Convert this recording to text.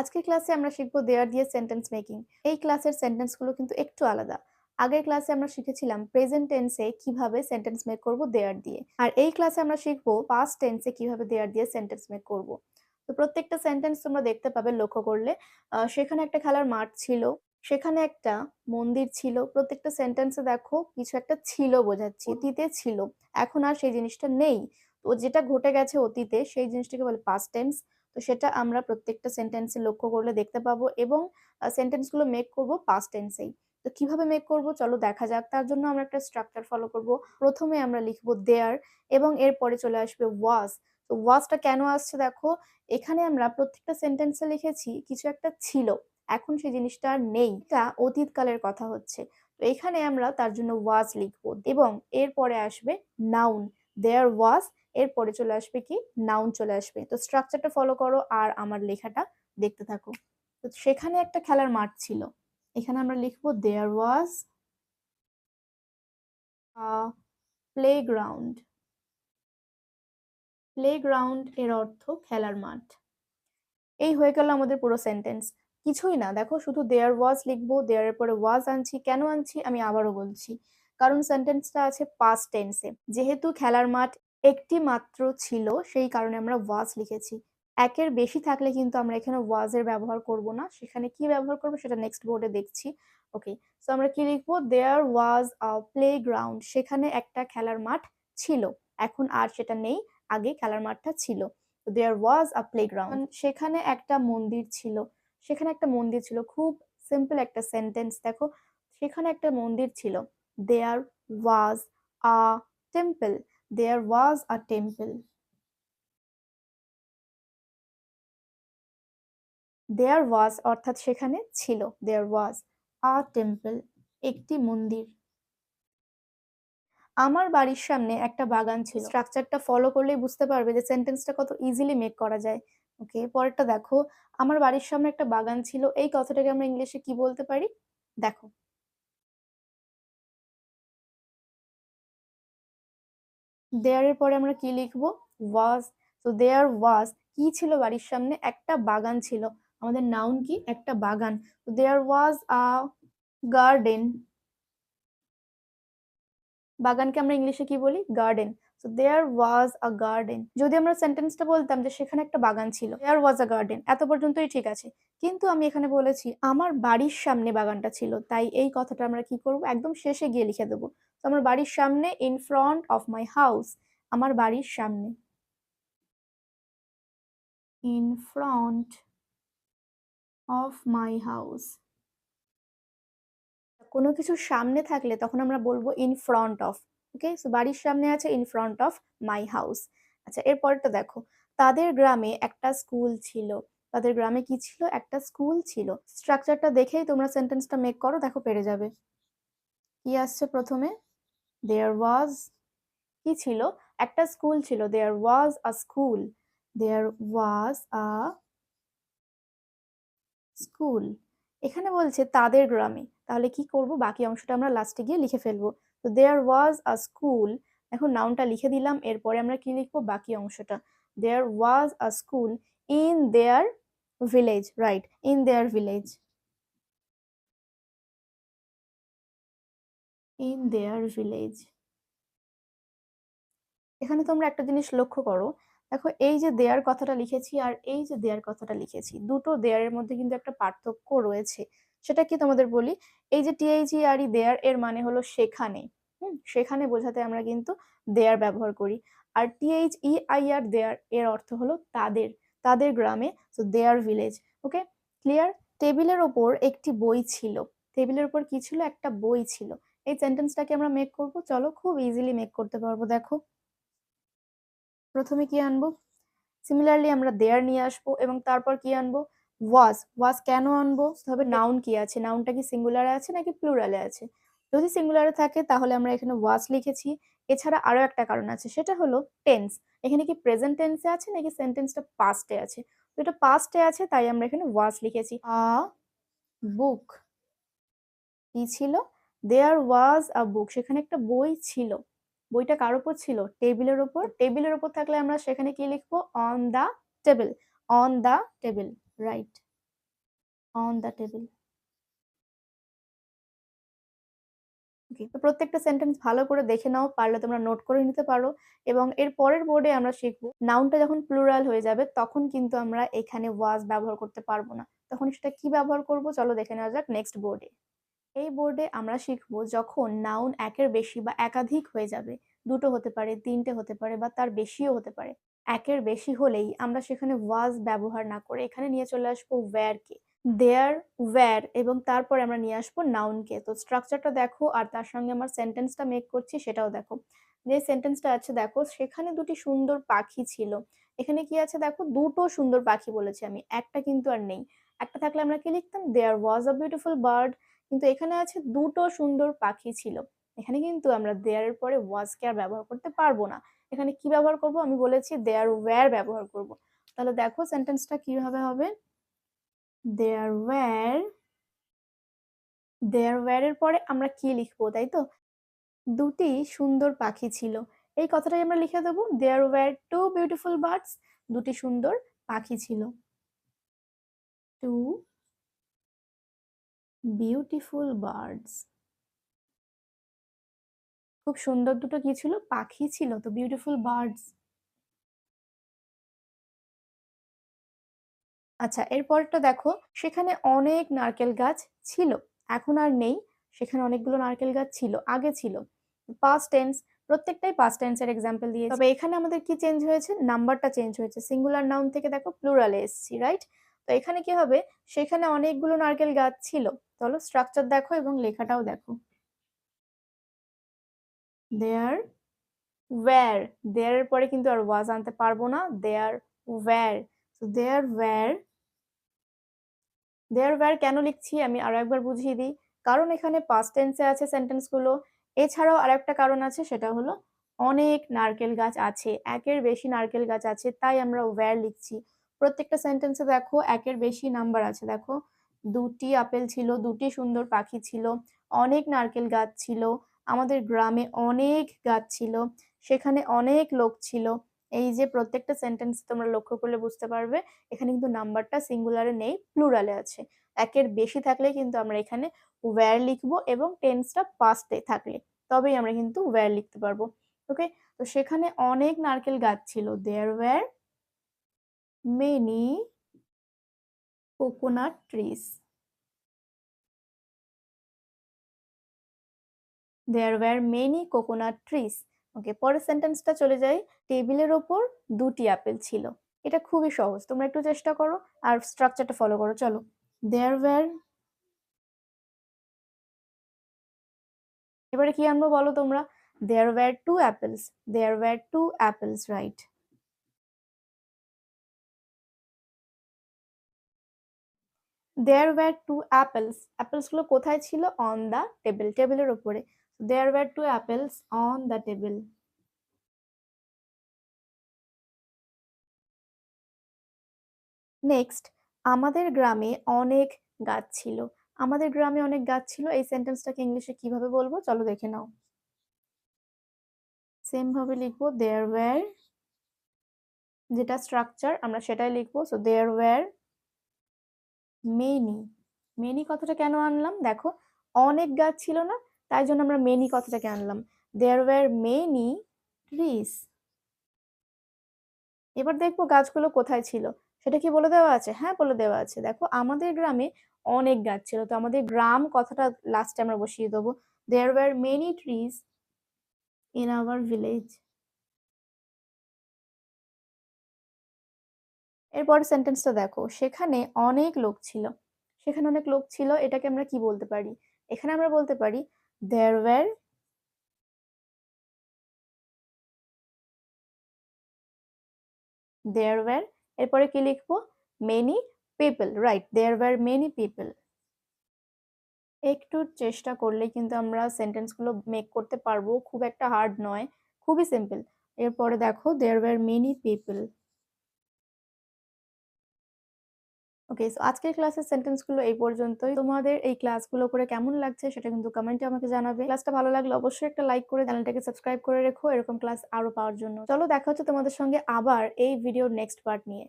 আজকের ক্লাসে আমরা শিখব দেয়ার দিয়ে সেন্টেন্স মেকিং এই ক্লাসের সেন্টেন্সগুলো কিন্তু একটু আলাদা। আগের ক্লাসে আমরা শিখেছিলাম প্রেজেন্ট টেন্সে কীভাবে সেন্টেন্স মেক করব দেয়ার দিয়ে। আর এই ক্লাসে আমরা শিখব পাস্ট টেন্সে কীভাবে দেয়ার দিয়ে সেন্টেন্স মেক করব। তো প্রত্যেকটা সেন্টেন্স তোমরা দেখতে পাবে লক্ষ্য করলে। সেখানে একটা খেলার মাঠ ছিল, সেখানে একটা মন্দির ছিল, প্রত্যেকটা সেন্টেন্সে দেখো কিছু একটা ছিল বোঝাচ্ছি, অতীতে ছিল, এখন আর সেই জিনিসটা নেই। তো যেটা ঘটে গেছে অতীতে, সেই জিনিসটাকে বলে পাস্ট টেন্স তো সেটা আমরা প্রত্যেকটা সেন্টেন্সে লক্ষ্য করলে দেখতে পাবো এবং সেন্টেন্সগুলো মেক করব পাস্ট টেন্সেই তো কীভাবে মেক করব? চলো দেখা যাক। তার জন্য আমরা একটা স্ট্রাকচার ফলো করব। প্রথমে আমরা লিখব দেয়ার এবং এরপরে চলে আসবে ওয়াজ তো ওয়াজটা কেন আসছে দেখো? এখানে আমরা প্রত্যেকটা সেন্টেন্সে লিখেছি, কিছু একটা ছিল। এখন সেই জিনিসটা আর নেই। এটা অতীতকালের কথা হচ্ছে। তো এখানে আমরা তার জন্য ওয়াজ লিখব এবং এরপরে আসবে নাউন দেয়ার ওয়াজ এরপরে চলে আসবে কি? নাউন চলে আসবে। তো স্ট্রাকচারটা ফলো করো আর আমার লেখাটা দেখতে থাকো। তো সেখানে একটা খেলার মাঠ ছিল। এখানে আমরা লিখব দেয়ার ওয়াজ প্লেগ্রাউন্ড প্লেগ্রাউন্ড এর অর্থ খেলার মাঠ। এই হয়ে গেল আমাদের পুরো সেন্টেন্স কিছুই না। দেখো, শুধু দেয়ার ওয়াজ লিখব দেয়ারের পরে ওয়াজ আনছি। কেন আনছি? আমি আবারও বলছি। কারণ সেন্টেন্সটা আছে পাস্ট টেন্সে যেহেতু খেলার মাঠ একটি মাত্র ছিল, সেই কারণে আমরা ওয়াজ লিখেছি। একের বেশি থাকলে কিন্তু আমরা এখানে ওয়াজের ব্যবহার করব না। সেখানে কি ব্যবহার করব সেটা নেক্সট বোর্ডে দেখছি। ওকে সো আমরা কি লিখব? দেয়ার ওয়াজ আ প্লে গ্রাউন্ড সেখানে একটা খেলার মাঠ ছিল। এখন আর সেটা নেই, আগে খেলার মাঠটা ছিল। There was a play ground সেখানে একটা মন্দির ছিল। সেখানে একটা মন্দির ছিল। খুব সিম্পল একটা সেন্টেন্স দেখো। সেখানে একটা মন্দির ছিল। There was a temple there was a temple there was অর্থাৎ সেখানে ছিল দেয়ার ওয়াজ আ টেম্পল একটি মন্দির। আমার বাড়ির সামনে একটা বাগান ছিল। স্ট্রাকচারটা ফলো করলেই বুঝতে পারবে যে সেন্টেন্সটা কত ইজিলি মেক করা যায়। ওকে পরেরটা দেখো। আমার বাড়ির সামনে একটা বাগান ছিল। এই কথাটাকে আমরা ইংলিশে কি বলতে পারি? দেখো। দেয়ারের পরে আমরা কি লিখব? ওয়াজ তো দেয়ার ওয়াজ কি ছিল বাড়ির সামনে? একটা বাগান ছিল। আমাদের নাউন কি? একটা বাগান। তো দেয়ার ওয়াজ আ গার্ডেন বাগানকে আমরা ইংলিশে কি বলি? Garden so there was a garden যদি আমরা সেন্টেন্সটা বলতাম যে সেখানে একটা বাগান ছিল। দেয়ার ওয়াজ আ গার্ডেন এত পর্যন্তই ঠিক আছে। কিন্তু আমি এখানে বলেছি, আমার বাড়ির সামনে বাগানটা ছিল। তাই এই কথাটা আমরা কি করব? একদম শেষে গিয়ে লিখে দেবো। আমার বাড়ির সামনে in front of my house আমার বাড়ির সামনে। In front of my house কোনো কিছু সামনে থাকলে তখন আমরা বলব in front of okay so বাড়ির সামনে আছে in front of my house আচ্ছা এরপরটা দেখো। তাদের গ্রামে একটা স্কুল ছিল। তাদের গ্রামে কি ছিল? একটা স্কুল ছিল। স্ট্রাকচারটা দেখেই তোমরা সেন্টেন্সটা মেক করো, দেখো, পেরে যাবে। কি আসছে প্রথমে? দেয়ার ওয়াজ কি ছিল? একটা স্কুল ছিল। There was a school there was a school এখানে বলছে তাদের গ্রামে। তাহলে কি করব? বাকি অংশটা আমরা লাস্টে গিয়ে লিখে ফেলব। তো দেয়ার ওয়াজ আ স্কুল এখন নাউনটা লিখে দিলাম। এরপরে আমরা কি লিখব? বাকি অংশটা। There was a school in their village right in their village in their village এখানে তোমরা একটা জিনিস লক্ষ্য করো। দেখো, এই যে দেয়ার কথাটা লিখেছি আর এই যে দেয়ার কথাটা লিখেছি, দুটো দেয়ারের মধ্যে কিন্তু একটা পার্থক্য রয়েছে। সেটা কি তোমাদের বলি? এই যে টিআইজি আর ই দেয়ার এর মানে হলো সেখানে। হুম, সেখানে বোঝাতে আমরা কিন্তু দেয়ার ব্যবহার করি। আর টিএইচ ই আই আর দেয়ার এর অর্থ হলো তাদের তাদের গ্রামে তো দেয়ার ভিলেজ ওকে ক্লিয়ার টেবিলের ওপর একটি বই ছিল। টেবিলের ওপর কি ছিল? একটা বই ছিল। এই সেন্টেন্সটাকে আমরা মেক করব। চলো খুব ইজিলি মেক করতে পারব, দেখো। প্রথমে কি আনব? সিমিলারলি আমরা দেয়ার নিয়ে আসব এবং তারপর কি আনব? ওয়াজ ওয়াজ কেন আনব? তবে নাউন কি আছে? নাউনটা কি সিঙ্গুলারে আছে নাকি প্লুরালে আছে? যদি সিঙ্গুলারে থাকে, তাহলে আমরা এখানে ওয়াজ লিখেছি। এছাড়া আরও একটা কারণ আছে, সেটা হলো টেন্স এখানে কি প্রেজেন্ট টেন্সে আছে নাকি সেন্টেন্সটা পাস্টে আছে? তো এটা পাস্টে আছে, তাই আমরা এখানে ওয়াজ লিখেছি। আ বুক কি ছিল? দেয়ার ওয়াজ আ বুক সেখানে একটা বই ছিল। বইটা কার উপর ছিল? টেবিলের উপর। টেবিলের উপর থাকলে আমরা সেখানে কি লিখব? On the table on the table right on the table প্রত্যেকটা সেন্টেন্স ভালো করে দেখে নাও, পারলে তোমরা নোট করে নিতে পারো। এবং এর পরের বোর্ডে আমরা শিখব নাউনটা যখন প্লুরাল হয়ে যাবে, তখন কিন্তু আমরা এখানে ওয়াজ ব্যবহার করতে পারব না। তখন সেটা কি ব্যবহার করব? চলো দেখে নেওয়া যাক নেক্সট বোর্ডে এই বোর্ডে আমরা শিখব যখন নাউন একের বেশি বা একাধিক হয়ে যাবে। দুটো হতে পারে, তিনটে হতে পারে বা তার বেশিও হতে পারে। একের বেশি হলেই আমরা সেখানে ওয়াজ ব্যবহার না করে এখানে নিয়ে চলে আসব ওয়্যারকে দেয়ার ওয়্যার এবং তারপরে আমরা নিয়ে আসব নাউনকে তো স্ট্রাকচারটা দেখো আর তার সঙ্গে আমার সেন্টেন্সটা মেক করছি সেটাও দেখো। যে সেন্টেন্সটা আছে দেখো, সেখানে দুটি সুন্দর পাখি ছিল। এখানে কি আছে দেখো, দুটো সুন্দর পাখি বলেছি আমি, একটা কিন্তু আর নেই। একটা থাকলে আমরা কি লিখতাম? দেয়ার ওয়াজ আ বিউটিফুল বার্ড কিন্তু এখানে আছে দুটো সুন্দর পাখি ছিল। এখানে কিন্তু আমরা দেয়ারের পরে ওয়াজকে আর ব্যবহার করতে পারব না। এখানে কি ব্যবহার করব? আমি বলেছি দেয়ার ওয়্যার ব্যবহার করব। তাহলে দেখো সেন্টেন্সটা কীভাবে হবে? দেয়ার ওয়্যার দেয়ার ওয়্যার এর পরে আমরা কি লিখব তাই তো? দুটি সুন্দর পাখি ছিল। এই কথাটাই আমরা লিখে দেবো। There were two beautiful birds দুটি সুন্দর পাখি ছিল। টু বিউটিফুল বার্ডস খুব সুন্দর দুটো কি ছিল? পাখি ছিল তো বিউটিফুল বার্ডস আচ্ছা এরপরটা দেখো, সেখানে অনেক নারকেল গাছ ছিল। এখন আর নেই, সেখানে অনেকগুলো নারকেল গাছ ছিল, আগে ছিল। পাস্ট টেন্স প্রত্যেকটাই পাস্ট টেন্সের এক্সাম্পল দিয়ে তবে এখানে আমাদের কি চেঞ্জ হয়েছে? নাম্বারটা চেঞ্জ হয়েছে। সিঙ্গুলার নাউন থেকে দেখো প্লুরালে এসছি রাইট তো এখানে কি হবে? সেখানে অনেকগুলো নারকেল গাছ ছিল। চলো স্ট্রাকচার দেখো এবং লেখাটাও দেখো। দেয়ার ওয়্যার দেয়ারের পরে কিন্তু আর ওয়াজ আনতে পারব না। দেয়ার ওয়্যার তো দেয়ার ওয়্যার দেয়ার ওয়্যার কেন লিখছি? আমি আরও একবার বুঝিয়ে দিই। কারণ এখানে পাস্ট টেন্সে আছে সেন্টেন্সগুলো এছাড়াও আর একটা কারণ আছে, সেটা হলো অনেক নারকেল গাছ আছে। একের বেশি নারকেল গাছ আছে, তাই আমরা ওয়্যার লিখছি। প্রত্যেকটা সেন্টেন্সে দেখো একের বেশি নাম্বার আছে। দেখো, দুটি আপেল ছিল, দুটি সুন্দর পাখি ছিল, অনেক নারকেল গাছ ছিল, আমাদের গ্রামে অনেক গাছ ছিল, সেখানে অনেক লোক ছিল। এই যে প্রত্যেকটা সেন্টেন্স তোমরা লক্ষ্য করলে বুঝতে পারবে, এখানে কিন্তু নাম্বারটা সিঙ্গুলারে নেই প্লুরালে আছে। একের বেশি থাকলে কিন্তু আমরা এখানে ওয়্যার লিখব এবং টেন্সটা পাস্টে থাকলে, তবেই আমরা কিন্তু ওয়্যার লিখতে পারব। ওকে তো সেখানে অনেক নারকেল গাছ ছিল there were many coconut trees there were many coconut trees okay পরের সেন্টেন্সটা চলে যাই। টেবিলের ওপর দুটি আপেল ছিল। এটা খুবই সহজ। তোমরা একটু চেষ্টা করো আর স্ট্রাকচারটা ফলো করো। চলো। দেয়ার ওয়্যার এবারে কি আনব বলো তোমরা? There were two apples there were two apples right there were two apples অ্যাপেলসগুলো কোথায় ছিল? অন দ্য টেবিল টেবিলের ওপরে there were two apples on the table next আমাদের গ্রামে অনেক গাছ ছিল। আমাদের গ্রামে অনেক গাছ ছিল। এই সেন্টেন্সটাকে ইংলিশে কীভাবে বলব? চলো দেখে নাও। সেম ভাবে লিখব। দেয়ার ওয়্যার যেটা স্ট্রাকচার আমরা সেটাই লিখব। So there were many many কথাটা কেন আনলাম? দেখো, অনেক গাছ ছিল না, তাই জন্য আমরা মেনি কথাটাকে আনলাম। দেয়ার ওয়্যার মেনি ট্রিজ এবার দেখব গাছগুলো কোথায় ছিল। সেটা কি বলে দেওয়া আছে? হ্যাঁ বলে দেওয়া আছে। দেখো, আমাদের গ্রামে অনেক গাছ ছিল। তো আমাদের গ্রাম কথাটা লাস্টে আমরা বসিয়ে দেবো। There were many trees in our village এরপর সেন্টেন্সটা দেখো, সেখানে অনেক লোক ছিল। সেখানে অনেক লোক ছিল, এটাকে আমরা কি বলতে পারি? এখানে আমরা বলতে পারি দেয়ার ওয়্যার দেয়ার ওয়্যার এরপরে কি লিখব? Many people right there were many people একটু চেষ্টা করলে কিন্তু আমরা সেন্টেন্সগুলো মেক করতে পারব, খুব একটা হার্ড নয়, খুবই সিম্পল এরপরে দেখো there were many people okay so আজকের ক্লাসের সেন্টেন্সগুলো এই পর্যন্তই। তোমাদের এই ক্লাসগুলো করে কেমন লাগছে সেটা কিন্তু কমেন্টে আমাকে জানাবে। ক্লাসটা ভালো লাগলে অবশ্যই একটা লাইক করে চ্যানেলটাকে সাবস্ক্রাইব করে রেখো। এরকম ক্লাস আরও পাওয়ার জন্য। চলো দেখা হচ্ছে তোমাদের সঙ্গে আবার এই ভিডিওর নেক্সট পার্ট নিয়ে।